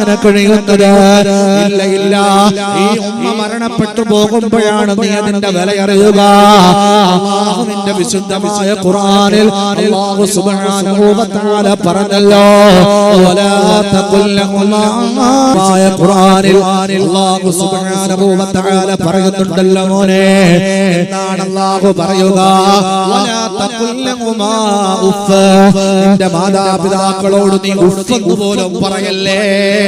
അങ്ങനെ ഉമ്മ മരണപ്പെട്ടു പോകുമ്പോഴാണ് നീ അതിന്റെ വില അറിയുക. അള്ളാഹുവിന്റെ വിശുദ്ധമായ ഖുർആനിൽ അല്ലാഹു സുബ്ഹാനഹു പറഞ്ഞല്ലോ. വലാ തഖുൽ ലഹുമാ ഖുർആനിൽ അല്ലാഹു സുബ്ഹാനഹു പറയുന്നുണ്ടല്ലോ മോനെ. എന്താണ് അല്ലാഹു പറയുക? വലാ ഉഫ്. മാതാപിതാക്കളോട് നീ ഉഫ് എന്ന് പോലും പറയല്ലേ?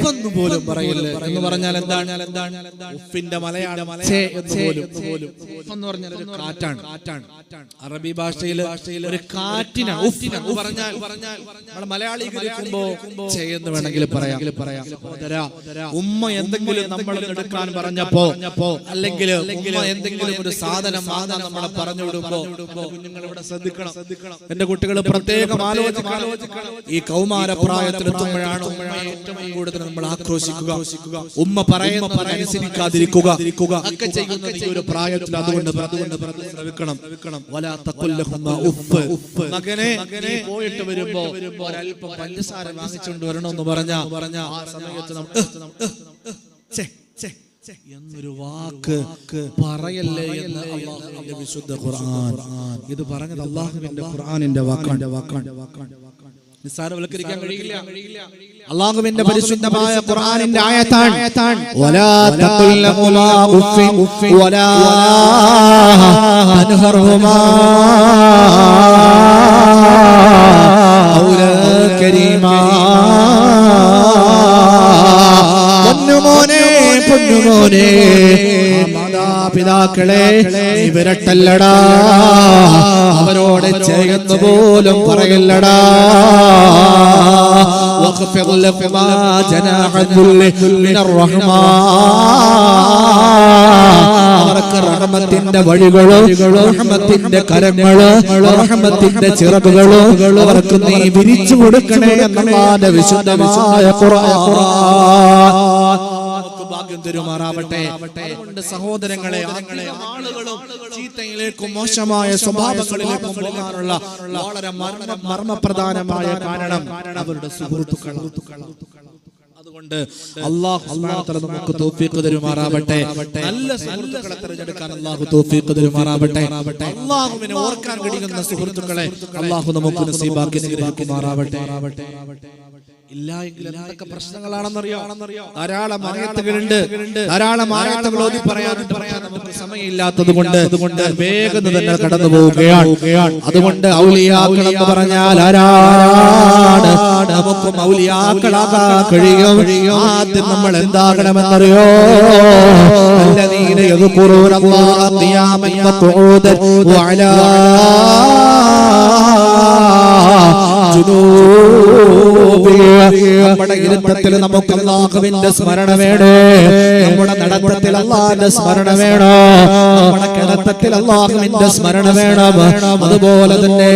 ഉഫെന്ന് പോലും പറയില്ല എന്ന് പറഞ്ഞാൽ എന്താണ്? ഉഫിന്റെ മലയാളം എന്ന് പറഞ്ഞാൽ ഒരു കാറ്റാണ്. കാറ്റാണ് അറബി ഭാഷയിൽ ഒരു കാറ്റിനാണ്. ഉഫ് പറഞ്ഞാൽ നമ്മൾ മലയാളി ഛേ വേണമെങ്കിൽ പറയാം. പറയാം. ഉമ്മ എന്തെങ്കിലും നമ്മൾ എടുക്കാൻ പറഞ്ഞപ്പോ അല്ലെങ്കിൽ എന്തെങ്കിലും ഒരു സാധനം വാങ്ങാൻ നമ്മളെ പറഞ്ഞു വിടുമ്പോ കുഞ്ഞുങ്ങൾ ഇവിടെ ശ്രദ്ധിക്കണം. എന്റെ കുട്ടികൾ പ്രത്യേകം ആലോചിക്കണം. ഈ കൗമാര പ്രായത്തിലെത്തുമ്പോഴാണ് ഏറ്റവും കൂടുതൽ നമ്മൾ ആക്രോശിക്കുക. ഉമ്മ പറയുന്ന അനുസരിക്കാതിരിക്കുക. ഒക്കെ ചെയ്യുന്നത് ഈ ഒരു പ്രായത്തിൽ അതുകൊണ്ട് അതുകൊണ്ട് ശ്രമിക്കണം മകനെ പോയിട്ട് വരുമ്പോ ഒരല്പം പഞ്ചസാര വാങ്ങിച്ചുകൊണ്ട് വരണമെന്ന് പറഞ്ഞ പറഞ്ഞ ആ സമയത്ത് നമ്മൾ എന്നൊരു വാക്ക് പറയല്ലേ എന്ന് അള്ളാഹുവിന്റെ വിശുദ്ധ ഖുർആൻ. ഇത് പറഞ്ഞത് അള്ളാഹുവിന്റെ ഖുർആനിന്റെ വാക്കാണ് വാക്കാണ്. വാക്കാണ്. നിസ്സാരവൽക്കരിക്കാൻ കഴിയില്ല. അള്ളാഹുവിന്റെ പരിശുദ്ധമായ ഖുർആനിന്റെ ആയത്താണ്. വലാ വലാ തൻഹർഹുമാ ഔലാ കരീമാ. പൊന്നുമോനെ പൊന്നുമോനെ ആ മാതാപിതാക്കളെ ഇവരട്ടല്ലടാ അവരോട് ചെയ്യുന്ന പോലും പറയില്ലടാ واخفض لهما جناح الذل من الرحمة അവർക്ക് റഹ്മത്തിന്റെ വഴികളോ റഹ്മത്തിന്റെ കരങ്ങളോ റഹ്മത്തിന്റെ ചിറകുകളോ അവർക്ക് നീ വിരിച്ചു കൊടുക്കണേ എന്നല്ലാതെ വിശുദ്ധമായ ഖുർആൻ നമുക്ക് ഭാഗ്യം തരുമാറാവട്ടെ. അതുകൊണ്ട് സഹോദരങ്ങളെ ആളുകളും ചീത്തയിലേക്കും മോശമായ സ്വഭാവങ്ങളിലേക്കും പോകാനുള്ള വളരെ മർമ്മ മർമ്മപ്രധാനമായ കാരണം അവരുടെ സുഹൃത്തുക്കൾ അതുകൊണ്ട് അള്ളാഹു നമുക്ക് തൗഫീഖ് തരുമാറാവട്ടെ. നല്ല സുഹൃത്തുക്കളെ തിരഞ്ഞെടുക്കാൻ അള്ളാഹു തൗഫീഖ് തരുമാറാവട്ടെ. അള്ളാഹുവിനെ ഓർക്കാൻ കഴിയുന്ന സുഹൃത്തുക്കളെ അള്ളാഹു നമുക്ക് നസീബാക്കി അനുഗ്രഹിക്കുമാറാവട്ടെ ഇല്ല എങ്കിൽ എന്തൊക്കെ പ്രശ്നങ്ങളാണെന്നറിയാം ധാരാളം ആയത്തുകളുണ്ട് ധാരാളം ആയത്തുകൾ ഓതി പറയാനുണ്ട് പറയാൻ നമുക്ക് സമയമില്ലാത്തത് കൊണ്ട് അതുകൊണ്ട് വേഗം തന്നെ കടന്നു പോവുകയാണ് അതുകൊണ്ട് ഔലിയാക്കൾ എന്ന് പറഞ്ഞാൽ ആരാണ് നമുക്ക് ഔലിയാക്കളാകാൻ കഴിയും ആദ്യം നമ്മൾ എന്താകണമെന്നറിയോ الذين يذكرون الله قياما وقعودا وعلى നമ്മുടെ ഇരുത്തത്തിൽ നമുക്ക് അള്ളാഹുവിന്റെ സ്മരണ വേണേ. നമ്മുടെ നടത്തത്തിൽ അള്ളാഹിന്റെ സ്മരണ വേണോ? നമ്മുടെ കിടത്തത്തിൽ അള്ളാഹുവിന്റെ സ്മരണ വേണം. അതുപോലെ തന്നെ